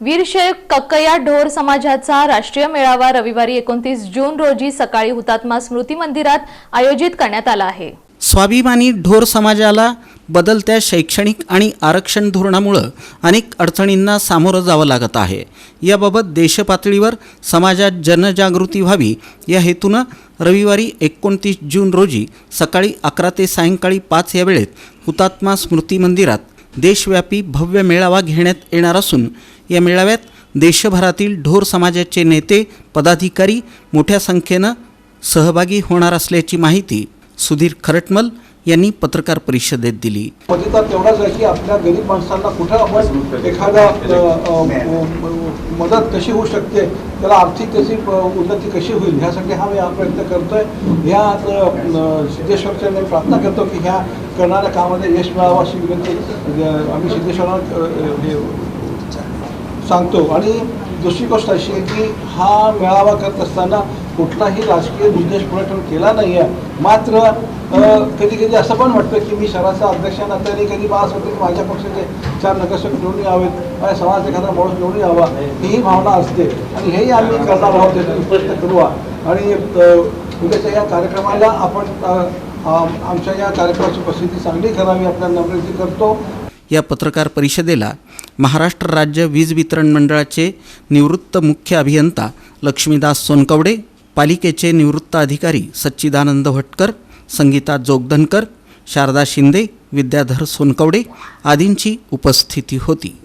वीरशैव कक्कया ढोर समाजाचा राष्ट्रीय मेळावा रविवारी एकोणतीस जून रोजी सकाळी हुतात्मा स्मृती मंदिरात आयोजित करण्यात आला आहे. स्वाभिमानी ढोर समाजाला बदलत्या शैक्षणिक आणि आरक्षण धोरणामुळं अनेक अडचणींना सामोरं जावं लागत आहे. याबाबत देशपातळीवर समाजात जनजागृती व्हावी या हेतूनं रविवारी एकोणतीस जून रोजी सकाळी अकरा ते सायंकाळी पाच या वेळेत हुतात्मा स्मृती मंदिरात देशव्यापी भव्य मेळावा घेण्यात येणार असून या मेळाव्यात देशभरातील ढोर समाजाचे नेते पदाधिकारी मोठ्या संख्येनं सहभागी होणार असल्याची माहिती सुधीर खरटमल यांनी पत्रकार परिषदेत दिली. फजिता तेवढाच आहे की आपल्या गरीब माणसांना कुठं आपण एखादा मदत कशी होऊ शकते त्याला आर्थिक कशी उन्नती कशी होईल ह्यासाठी हा मी हा प्रयत्न करतोय. ह्या सिद्धेश्वरच्या मी प्रार्थना करतो की ह्या करणाऱ्या कामामध्ये यश मिळावं अशी विनंती म्हणजे आम्ही सिद्धेश्वरांना हे सांगतो. आणि दुसरी गोष्ट अशी आहे की हा मेळावा करत असताना कुठलाही राजकीय उद्देश पुढे केला नाही आहे. मात्र कधी कधी असं पण वाटतं की मी शहराचा अध्यक्ष नात्याने कधी मला असं वाटतं की माझ्या पक्षाचे चार नगरसेवक निवडून यावेत माझ्या समाजाचा एखादा माणूस निवडून यावा ही भावना असते. आणि हेही आम्ही करणार आहोत स्पष्ट करूया करू. आणि उद्याच्या या कार्यक्रमाला आपण आमच्या या कार्यक्रमाची प्रसिद्धी चांगली करावी आपल्या नम्रती करतो. या पत्रकार परिषदेला महाराष्ट्र राज्य वीज वितरण मंडळाचे निवृत्त मुख्य अभियंता लक्ष्मीदास सोनकवडे पालिकेचे निवृत्त अधिकारी सच्चिदानंद भटकर संगीता जोगधनकर शारदा शिंदे विद्याधर सोनकवडे आदींची उपस्थिती होती.